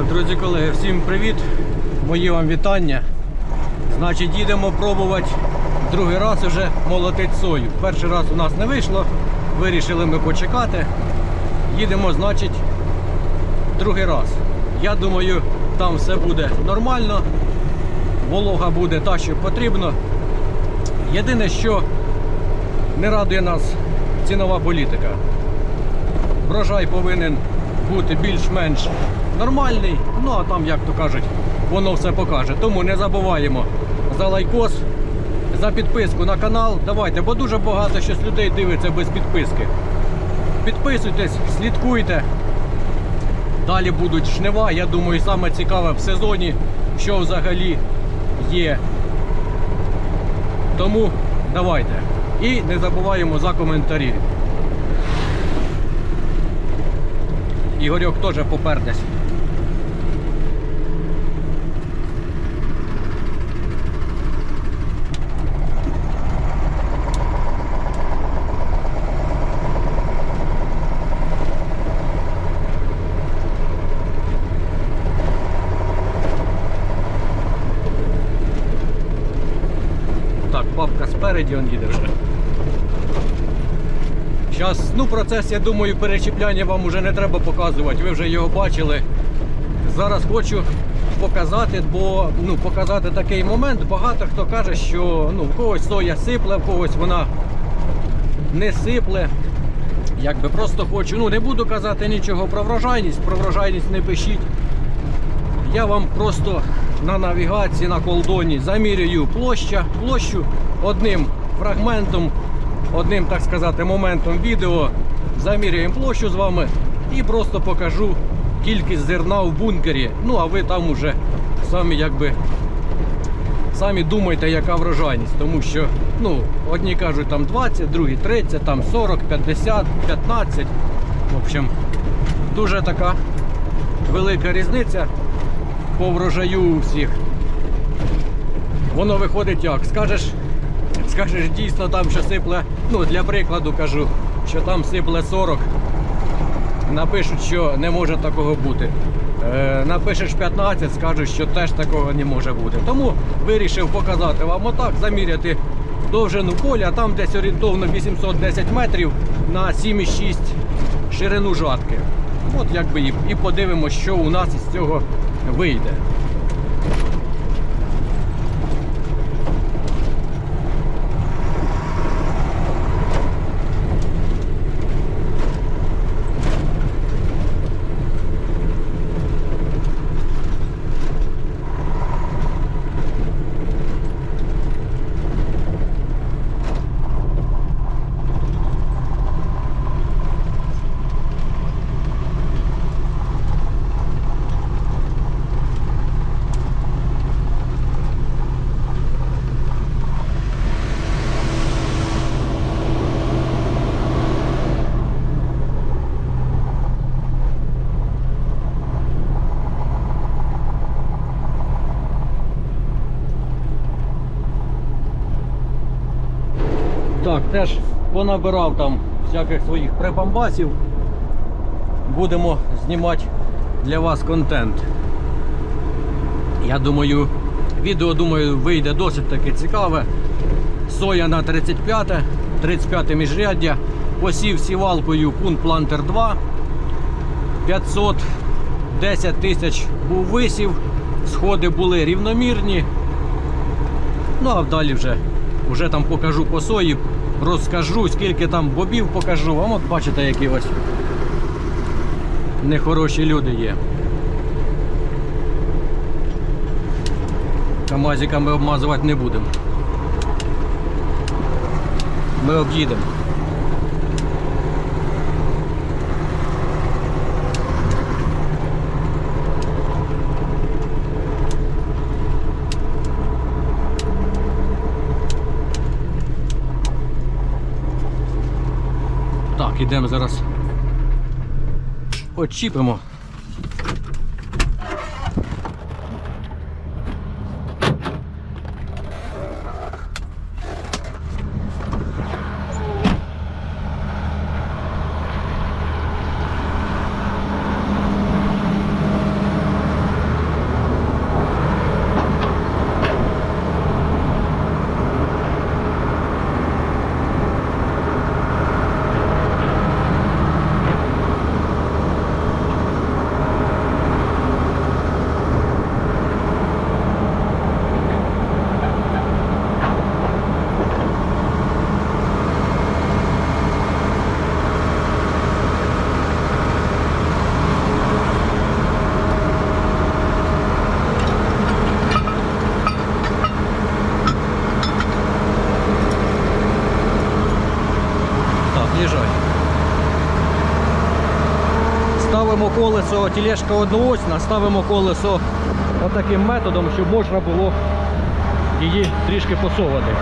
Так, друзі колеги, всім привіт. Мої вам вітання. Значить, їдемо пробувати другий раз уже молотити сою. Перший раз у нас не вийшло. Вирішили ми почекати. Їдемо, значить, другий раз. Я думаю, там все буде нормально. Волога буде та, що потрібно. Єдине, що не радує нас цінова політика. Врожай повинен бути більш-менш нормальний. Ну а там, як то кажуть, воно все покаже. Тому не забуваємо за лайкос, за підписку на канал. Давайте, бо дуже багато щось людей дивиться без підписки. Підписуйтесь, слідкуйте. Далі будуть жнива. Я думаю, саме цікаве в сезоні, що взагалі є. Тому давайте. І не забуваємо за коментарі. Ігорьок теж попер десь. Папка спереді, он їде вже. Зараз, ну, процес, я думаю, перечіпляння вам вже не треба показувати, ви вже його бачили. Зараз хочу показати, бо ну, показати такий момент. Багато хто каже, що ну, в когось соя сипле, в когось вона не сипле. Якби просто хочу, ну не буду казати нічого про врожайність, про врожайність не пишіть. Я вам просто на навігації на колдоні замірюю площа, площу одним фрагментом, одним, так сказати, моментом відео. Замірюємо площу з вами і просто покажу кількість зерна в бункері. Ну а ви там уже самі якби самі думайте, яка врожайність. Тому що ну, одні кажуть там 20, другі 30, там 40, 50, 15. В общем, дуже така велика різниця по врожаю у всіх. Воно виходить як? Скажеш, скажеш дійсно там, що сипле, ну для прикладу кажу, що там сипле 40. Напишуть, що не може такого бути. Е, напишеш 15, скажуть, що теж такого не може бути. Тому вирішив показати вам отак, заміряти довжину поля, там десь орієнтовно 810 метрів на 7,6 ширину жатки. От якби і, і подивимося, що у нас із цього вийде. Так, теж понабирав там всяких своїх прибамбасів. Будемо знімати для вас контент. Я думаю, відео думаю, вийде досить таки цікаве. Соя на 35, 35 міжряддя. Посів сівалкою пункт Плантер 2. 510 тисяч був висів. Сходи були рівномірні. Ну а далі вже, вже там покажу по сої, розкажу, скільки там бобів покажу. Вам от бачите, які ось нехороші люди є. Камазиками обмазувати не будемо. Ми об'їдемо. Ідемо зараз. Очіпимо. під'їжджай. Ставимо колесо, тілешка одноосна, ставимо колесо отаким методом, щоб можна було її трішки посовувати.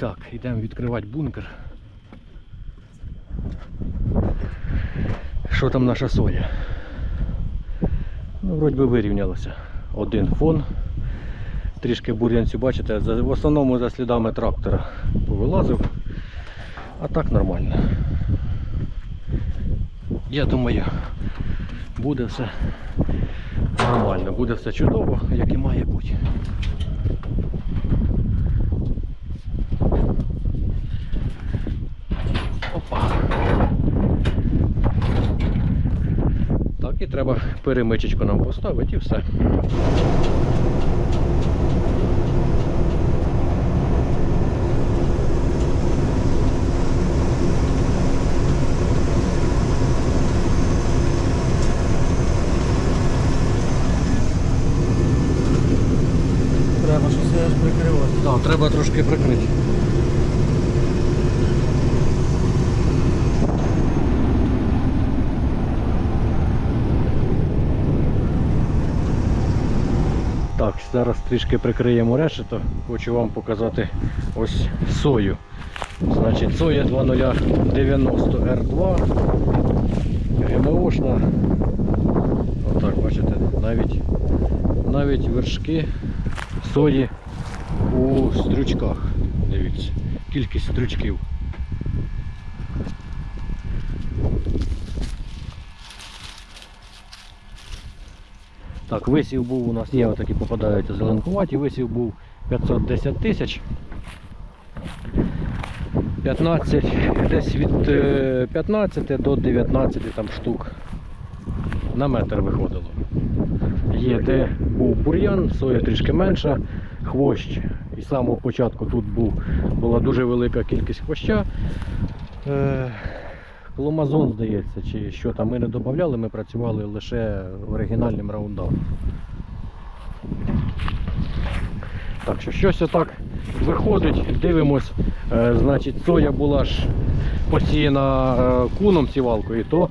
Так, йдемо відкривати бункер. Що там наша соя? Ну, вроді би вирівнялося. Один фон. Трішки бур'янцю, бачите, в основному за слідами трактора повилазив. А так нормально. Я думаю, буде все нормально, буде все чудово, як і має бути. Опа. Так і треба перемичечку нам поставити і все. Треба щось прикривати. Так, треба трошки прикрити. Так, зараз трішки прикриємо решето. Хочу вам показати ось сою. Значить, соя 2090 R2. ГМОшна. Отак, бачите, навіть, навіть вершки сої у стрючках. Дивіться, кількість стрючків. Так, висів був у нас є отакі попадаються зеленкуваті, висів був 510 тисяч. 15, десь від е, 15 до 19 там штук на метр виходило. Є де був бур'ян, соя трішки менша, хвощ. І з самого початку тут був, була дуже велика кількість хвоща. Кломазон, здається, чи що там ми не додавали, ми працювали лише оригінальним раундом. Так що щось отак виходить, дивимось, е, значить соя була ж посіяна е, куном сівалкою, то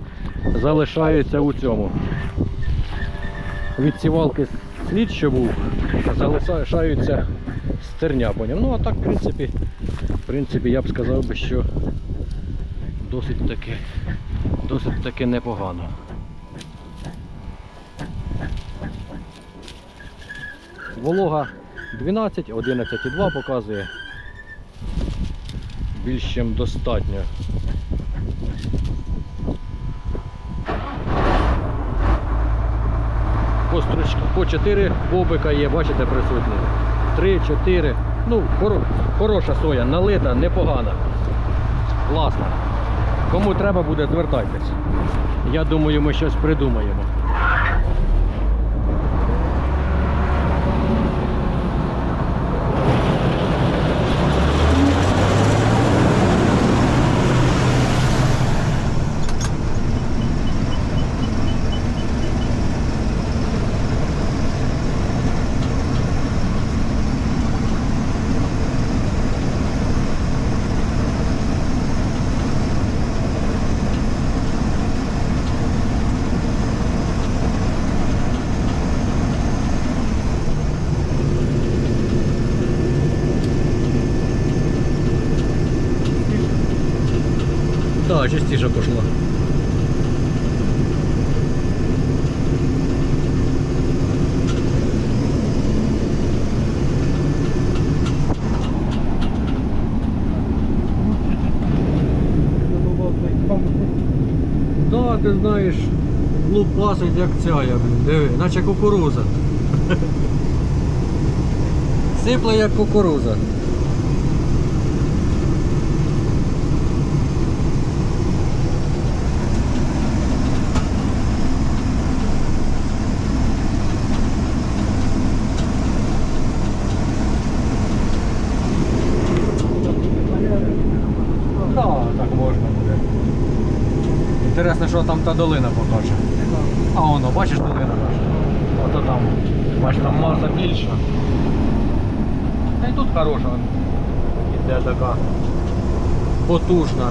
залишається у цьому. Від сівалки слід, що був, залишаються стерня по ньому. Ну а так, в принципі, в принципі, я б сказав би, що досить таки, досить таки непогано. Волога 12, 11,2 показує. Більш чим достатньо. По, стручку, по 4 бобика є, бачите, присутні. 3, 4. Ну, хоро- хороша соя, налита, непогана. Класна. Кому треба буде, звертайтесь. Я думаю, ми щось придумаємо. Так, частіше пошло. Так, ти знаєш, лупасить як ця, я диви, наче кукуруза. Сипле як кукуруза. Можна буде. Інтересно, що там та долина покаже. А воно, бачиш долина наша? Ото там. Бачиш, там маса більша. Та й тут хороша. Іде така потужна.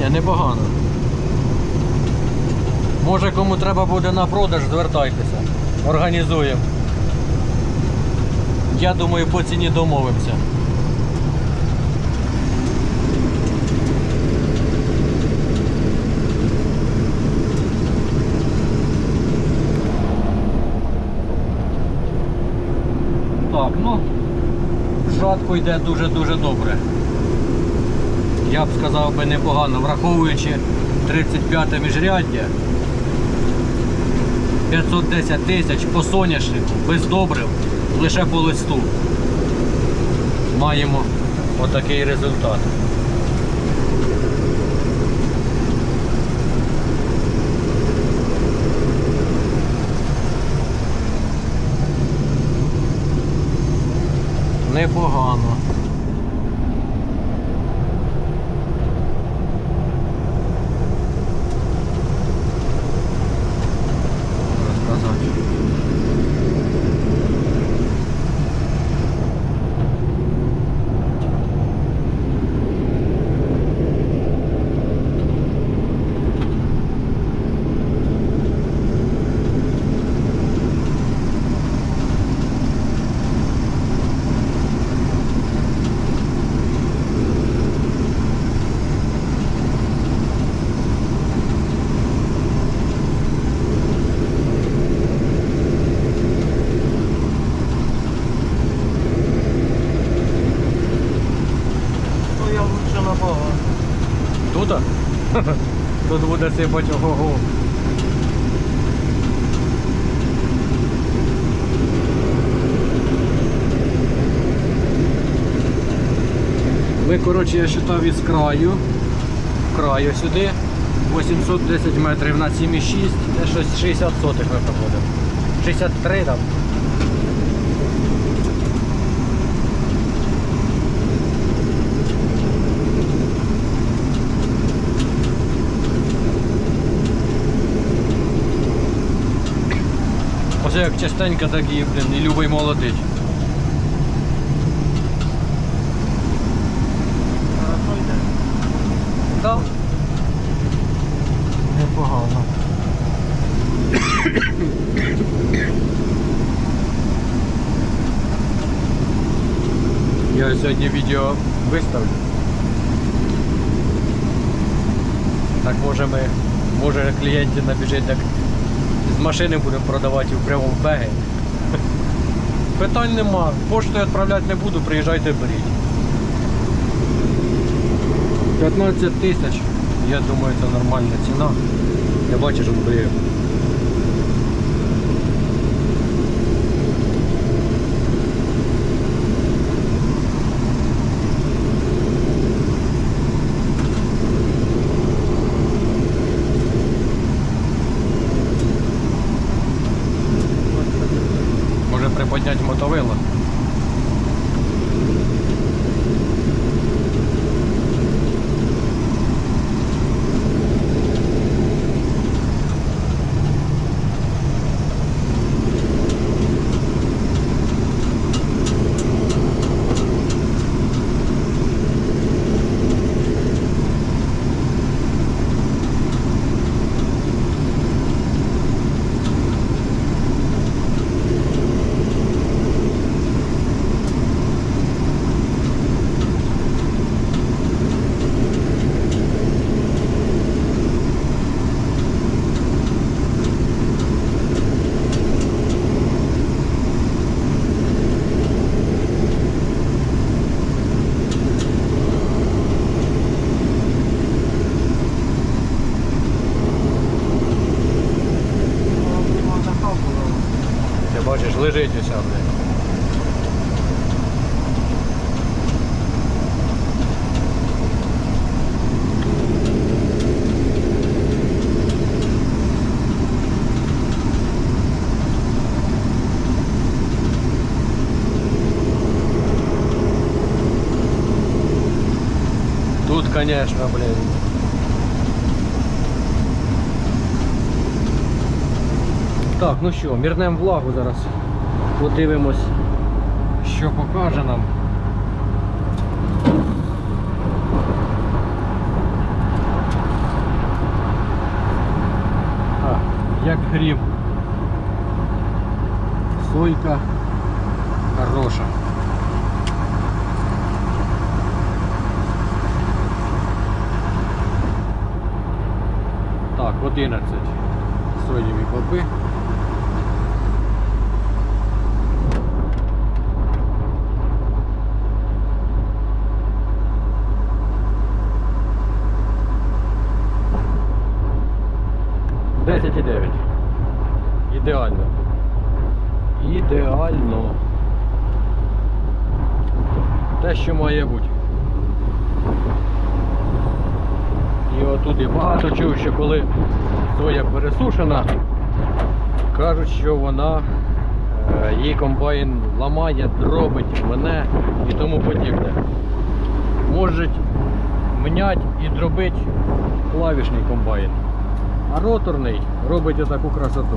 Ні, непогано. Може кому треба буде на продаж, звертайтеся. Організуємо. Я думаю, по ціні домовимося. Так, ну, жатку йде дуже-дуже добре. Я б сказав би непогано, враховуючи 35 міжряддя. 510 тисяч по соняшнику, без добрив, лише по листу. Маємо отакий результат. Непогано. Розказати. Ну я лучше на бога. Тут? Тут буде сипати ого-го. Ми, коротше, я вважав із краю. Краю сюди. 810 метрів на 7,6. Це щось 60 сотих ми проходимо. 63 там. Оце як частенько, так і, блін, і любий молодить. Хорошо йде. Так. Непогано. Я сьогодні відео виставлю. Так може ми, може клієнтів набіжить, як з машини будемо продавати в прямому бегі. Питань нема. Поштою відправляти не буду, приїжджайте беріть. 15 тисяч, я думаю, це нормальна ціна. Я бачу, що блін. Конечно, блин. Так, ну що, мірнем влагу зараз. Подивимось, що покаже нам. А, як гріб. Сойка хороша. Так, 11 соєві баби. Десять і дев'ять. Ідеально. Ідеально. Те, що має бути. І отут я багато чув, що коли соя пересушена, кажуть, що вона е, її комбайн ламає, дробить мене і тому подібне. Можуть мнять і дробить клавішний комбайн. А роторний робить отаку красоту.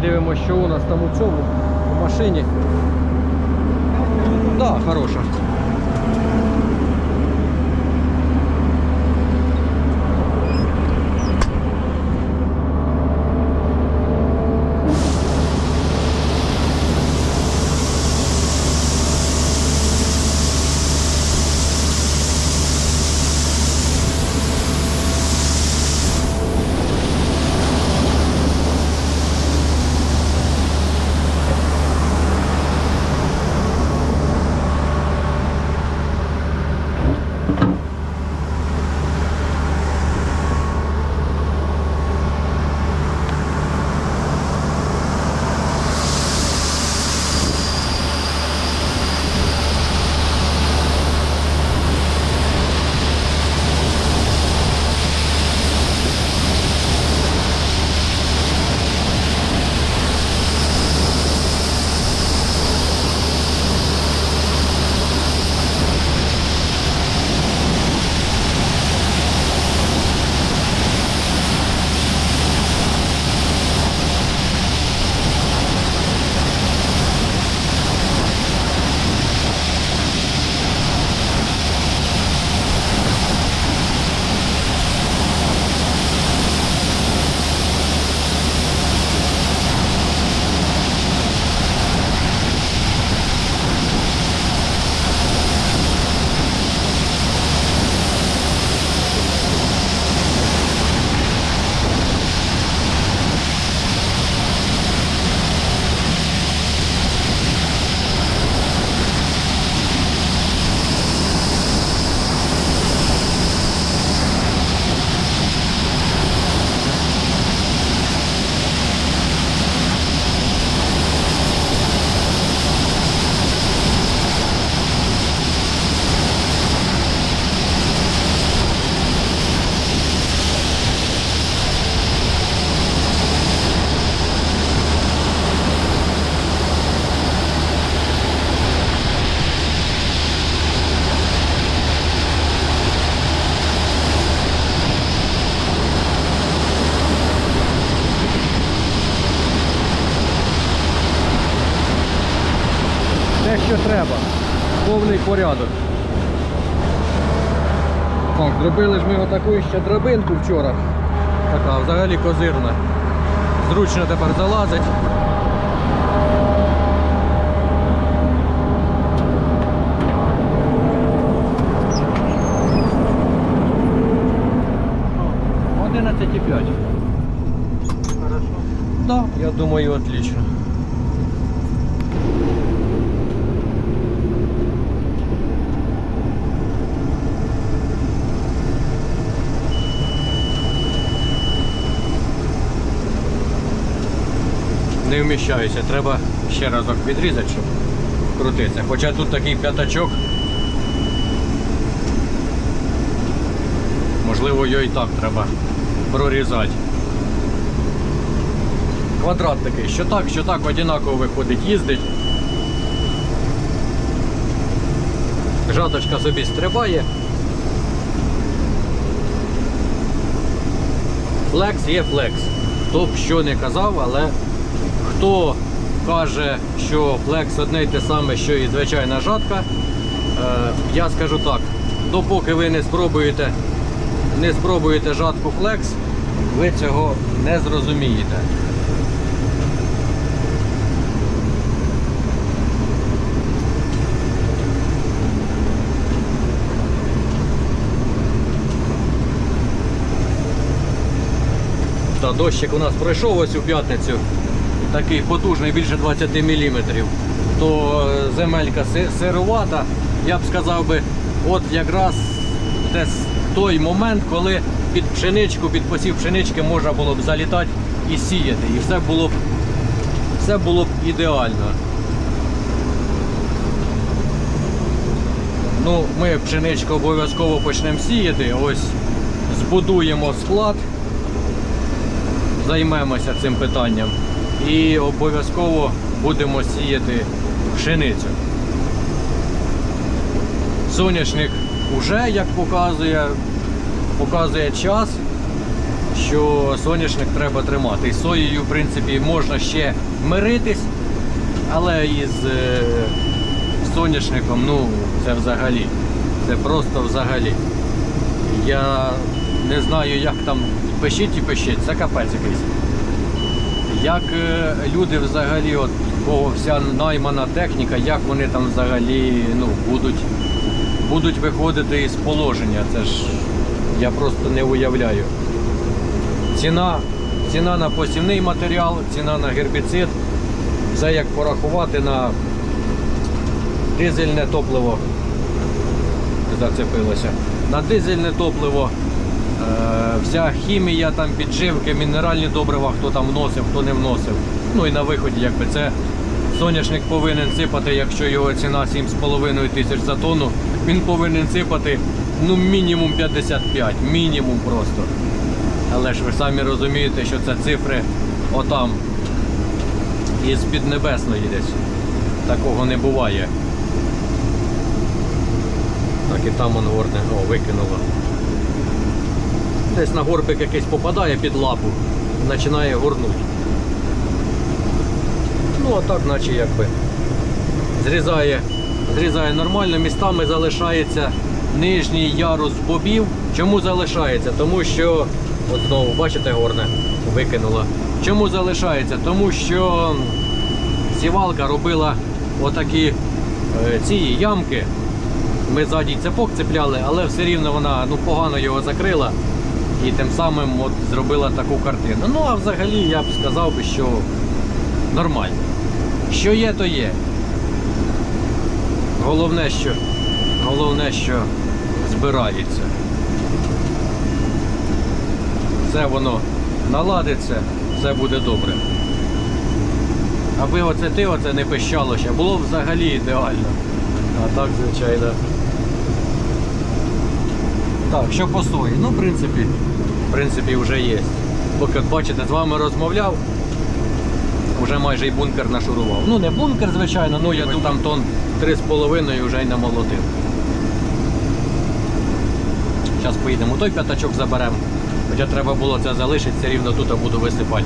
подивимося, що у нас там у цьому в машині. Так, да, хороша. Що треба. Повний порядок. Так, зробили ж ми отаку ще драбинку вчора. Така взагалі козирна. Зручно тепер залазить. О, 11,5. Хорошо. Да, я думаю, отлично. Не вміщаюся, треба ще разок відрізати, щоб крутитися. Хоча тут такий п'ятачок. Можливо, його і так треба прорізати. Квадрат такий, що так, що так однаково виходить, їздить. Жаточка собі стрибає. Флекс є флекс. Хто б що не казав, але хто каже, що флекс одне й те саме, що і звичайна жатка, е, я скажу так, допоки ви не спробуєте, не спробуєте жатку флекс, ви цього не зрозумієте. Та дощик у нас пройшов ось у п'ятницю. Такий потужний, більше 20 мм. То е, земелька си- сировата. Я б сказав би, от якраз той момент, коли під пшеничку, під посів пшенички можна було б залітати і сіяти. І все було б, все було б ідеально. Ну, ми пшеничку обов'язково почнемо сіяти. Ось збудуємо склад займемося цим питанням і обов'язково будемо сіяти пшеницю. Соняшник уже, як показує, показує час, що соняшник треба тримати. З соєю, в принципі, можна ще миритись, але із е, соняшником, ну, це взагалі. Це просто взагалі. Я не знаю, як там пишіть і пишіть, це капець якийсь. Як е, люди взагалі, от кого вся наймана техніка, як вони там взагалі ну, будуть, будуть виходити із положення. Це ж я просто не уявляю. Ціна, ціна на посівний матеріал, ціна на гербіцид. Це як порахувати на дизельне топливо зацепилося. На дизельне топливо, вся хімія, там підживки, мінеральні добрива, хто там вносив, хто не вносив. Ну і на виході, якби це соняшник повинен сипати, якщо його ціна 7,5 тисяч за тонну, він повинен сипати ну мінімум 55, мінімум просто. Але ж ви самі розумієте, що це цифри отам із піднебесної десь. Такого не буває. Так, і там воно горне, о, викинуло. Десь на горбик якийсь попадає під лапу, починає горнути. Ну, а так, наче якби зрізає, зрізає нормально, містами залишається нижній ярус бобів. Чому залишається? Тому що, от знову, бачите, горне викинуло. Чому залишається? Тому що сівалка робила отакі е, ці ямки. Ми ззаді цепок цепляли, але все рівно вона ну, погано його закрила і тим самим от, зробила таку картину. Ну а взагалі я б сказав би, що нормально. Що є, то є. Головне, що, головне, що збирається. Все воно наладиться, все буде добре. Аби оце ти оце не пищало ще, було б взагалі ідеально. А так, звичайно. Так, що по сої? Ну, в принципі, в принципі, вже є. Поки от бачите, з вами розмовляв, вже майже і бункер нашурував. Ну, не бункер, звичайно, ну я тут там тон 3,5 вже й намолотив. Зараз поїдемо той п'ятачок заберемо. Хоча треба було це залишити, все рівно тут буду висипати.